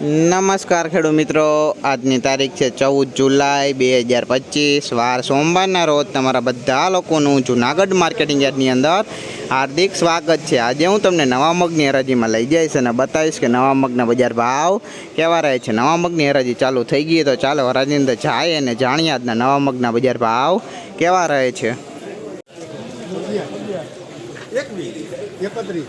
નમસ્કાર ખેડૂત મિત્રો. આજની તારીખ છે ચૌદ જુલાઈ બે હજાર પચીસ. વાર સોમવારના રોજ તમારા બધા લોકોનું જુનાગઢ માર્કેટિંગ યાર્ડની અંદર હાર્દિક સ્વાગત છે. આજે હું તમને નવા મગની હરાજીમાં લઈ જઈશ અને બતાવીશ કે નવા મગના બજાર ભાવ કેવા રહે છે. નવા મગની હરાજી ચાલુ થઈ ગઈ તો ચાલો હરાજીની અંદર જાય અને જાણીએ આજના નવા મગના બજાર ભાવ કેવા રહે છે. એકત્રીસ.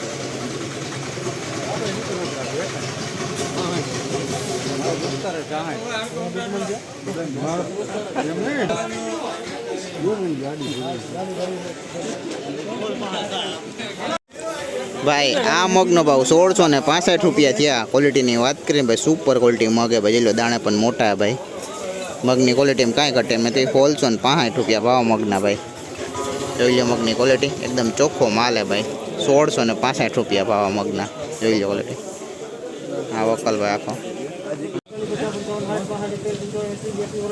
ભાઈ, આ મગનો ભાવ સોળસો ને પાસઠ રૂપિયા થયા. ક્વોલિટીની વાત કરીએ ભાઈ સુપર ક્વોલિટી મગે ભાઈ. લો, દાણે પણ મોટા ભાઈ. મગની ક્વોલિટીમાં કાંઈ ઘટે મેં તો સોળસો ને પાસઠ રૂપિયા ભાવ મગના ભાઈ. જોઈ લો મગની ક્વોલિટી એકદમ ચોખ્ખો માલ હે ભાઈ. સોળસો ને પાસઠ રૂપિયા ભાવ મગના. જોઈ લો ક્વોલિટી હા વકલ ભાઈ આખો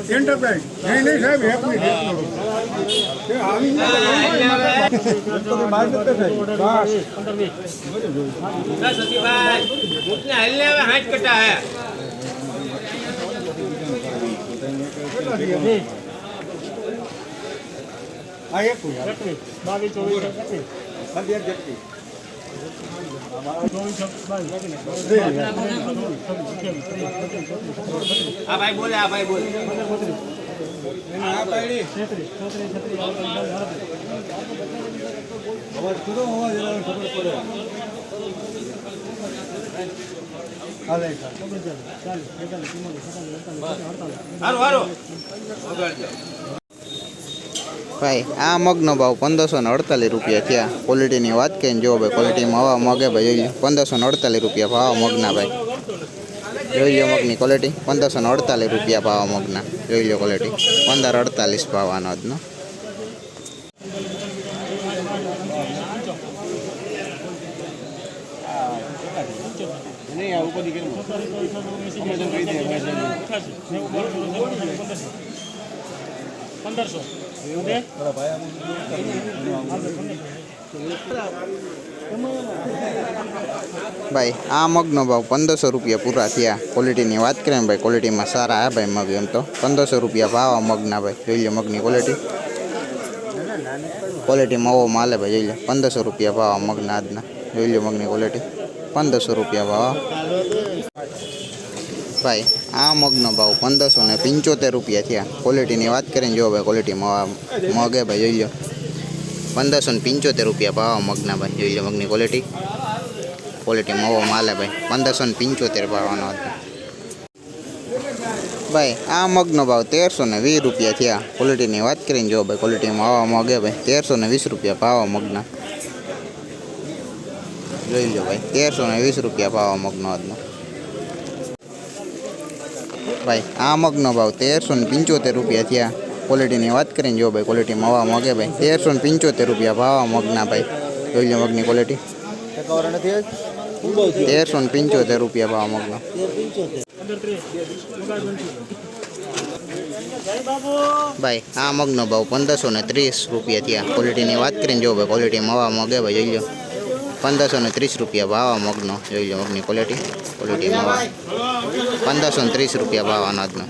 એન્ટરપ્રાઇઝ નહીં નહીં સાહેબ એક મિનિટ એક મિનિટ. એ આવી આ એક બાવીસ ચોવીસ એક જતી આ ભાઈ બોલે આ ભાઈ બોલે આ પાડી અવાજ કરો અવાજ એના ખબર પડે હાલે હારું હારું ભાઈ, આ મગનો ભાવ પંદરસો ને અડતાલીસ રૂપિયા થયા. ક્વોલિટીની વાત કરીને જો ભાઈ ક્વોલિટીમાં આવા મગે ભાઈ. જોઈ પંદરસો ને અડતાલીસ રૂપિયા ભાવ મગના ભાઈ. જોઈ લો મગની ક્વોલિટી પંદરસો ને અડતાલીસ રૂપિયા ભાવ મગના. જોઈ લો ક્વોલિટી પંદર અડતાલીસ ભાવ આનો આજનો. પંદરસો. ભાઈ, આ મગનો ભાવ પંદરસો રૂપિયા પૂરા થયા. ક્વોલિટીની વાત કરીએ ભાઈ ક્વોલિટીમાં સારા આ ભાઈ મગ એમ તો. પંદરસો રૂપિયા ભાવ આ મગના ભાઈ. જોઈ લો મગની ક્વોલિટી ક્વોલિટીમાં મવો માલે ભાઈ, જોઈ લો. પંદરસો રૂપિયા ભાવ મગના આજના. જોઈ લો મગની ક્વોલિટી પંદરસો રૂપિયા ભાવ. ભાઈ, આ મગનો ભાવ પંદરસો ને પંચોતેર રૂપિયા થયા. ક્વોલિટીની વાત કરીને જો ભાઈ ક્વોલિટીમાં મગે ભાઈ, જોઈ લો. પંદરસો ને પંચોતેર રૂપિયા ભાવ મગના ભાઈ, જોઈ લો મગની ક્વોલિટી ક્વોલિટી મવો માલે ભાઈ. પંદરસો ને પંચોતેર ભાવનો હતો. ભાઈ, આ મગનો ભાવ તેરસો ને વીસ રૂપિયા થયા. ક્વોલિટીની વાત કરીને જો ભાઈ ક્વોલિટીમાં આવા મગે ભાઈ. તેરસો ને વીસ રૂપિયા ભાવ મગના. જોઈ લો ભાઈ, તેરસો ને વીસ રૂપિયા ભાવ મગનો આજનો ભાઈ, આ મગનો ભાવ તેરસો ને પંચોતેર રૂપિયા થયા. ક્વોલિટીની વાત કરીને જો ભાઈ ક્વોલિટીમાં માવા મગે ભાઈ. તેરસો ને પંચોતેર રૂપિયા ભાવ મગના ભાઈ. જોઈ લો મગની ક્વોલિટી તેરસો ને પંચોતેર રૂપિયા ભાવ મગનો. ભાઈ, આ મગનો ભાવ પંદરસો ને ત્રીસ રૂપિયા થયા. ક્વોલિટીની વાત કરીને જો ભાઈ ક્વોલિટીમાં હવા મગે ભાઈ, જોઈ લો. પંદરસો ને ત્રીસ રૂપિયા ભાવ આ મગનો. જોઈ લો મગની ક્વોલિટી ક્વોલિટીમાં ભાવ. પંદરસો ને ત્રીસ રૂપિયા ભાવ અનાજનો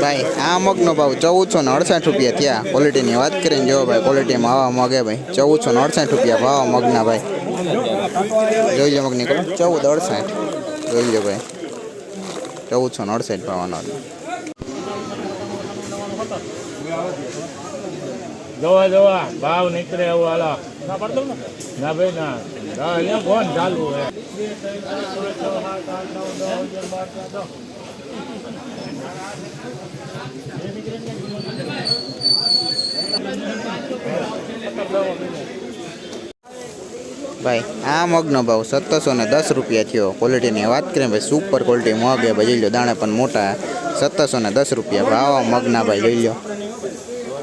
ભાઈ આ મગનો ભાવ ચૌદસો ને અડસઠ રૂપિયા થયા. ક્વોલિટીની વાત કરીને જો ભાઈ ક્વોલિટીમાં આવા મગે ભાઈ. ચૌદસો ને અડસઠ રૂપિયા ભાવ મગના ભાઈ. જોઈ જમક નીકળો ચૌદ અડસાઠ. જોઈ લો ભાઈ. ચૌદ ચૌદસો ને અડસાઠ ભાવવાનો જોવા જોવા. ભાવ નીકળે એવું હાલો. ના ભાઈ, ના. ફોન ચાલુ હે ભાઈ, આ મગનો ભાવ સત્તરસો ને દસ રૂપિયા થયો. ક્વોલિટીની વાત કરીએ ભાઈ સુપર ક્વોલિટી મગ એ ભાઈ, લઈ લો દાણા પણ મોટા. સત્તરસો ને દસ રૂપિયા. ભાવ મગના ભાઈ જોઈ લો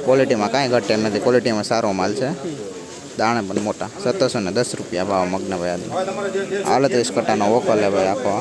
ક્વોલિટીમાં કાંઈ ઘટે નથી. ક્વોલિટીમાં સારો માલ છે. દાણા પણ મોટા. સત્તરસો ને દસ રૂપિયા ભાવ મગના ભાઈ આજે આડત્રીસ કટાનો વોકલ હે ભાઈ આખો.